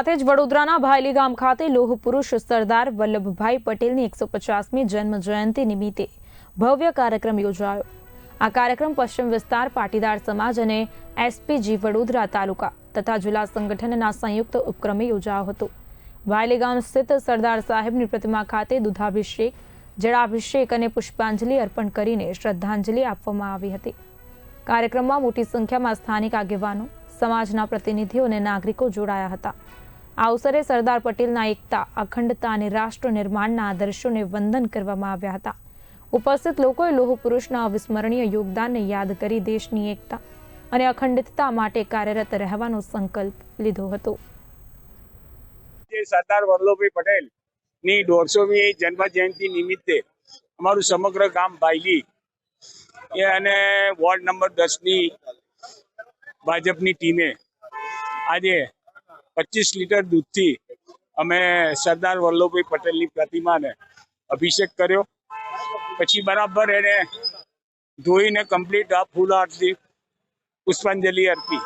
સાથે જ વડોદરાના ભાયલી ગામ ખાતે લોહ પુરુષ સરદાર વલ્લભભાઈ પટેલની એકસો પચાસમી જન્મ જયંતિ નિમિત્તે ભવ્ય કાર્યક્રમ યોજાયો. આ કાર્યક્રમ પશ્ચિમ વિસ્તાર પાટીદાર સમાજ અને એસપીજી વડોદરા તાલુકા તથા જિલ્લા સંગઠનના સંયુક્ત ઉપક્રમે યોજાયો હતો. ભાયલી ગામ સ્થિત સરદાર સાહેબની પ્રતિમા ખાતે દૂધાભિષેક, જળાભિષેક અને પુષ્પાંજલિ અર્પણ કરીને શ્રદ્ધાંજલિ આપવામાં આવી હતી. કાર્યક્રમમાં મોટી સંખ્યામાં સ્થાનિક આગેવાનો, સમાજના પ્રતિનિધિઓ અને નાગરિકો જોડાયા હતા. આ અવસરે સરદાર પટેલના એકતા, અખંડતા અને રાષ્ટ્ર નિર્માણના આદર્શોને વંદન કરવામાં આવ્યા હતા. ઉપસ્થિત લોકોએ લોહ પુરુષના અવિસ્મરણીય યોગદાનને યાદ કરી દેશની એકતા અને અખંડિતતા માટે કાર્યરત રહેવાનો સંકલ્પ લીધો હતો. સરદાર વલ્લભભાઈ પટેલની દોઢસોમી જન્મ જયંતિ નિમિત્તે અમારું સમગ્ર ગામ ભાઈલી એ અને વોર્ડ નંબર દસની ભાજપની ટીમે આજે પચીસ લીટર દૂધથી અમે સરદાર વલ્લભભાઈ પટેલની પ્રતિમાને અભિષેક કર્યો. પછી બરાબર એને ધોઈને કમ્પ્લીટ આ ફૂલ આરતી, પુષ્પાંજલિ અર્પી.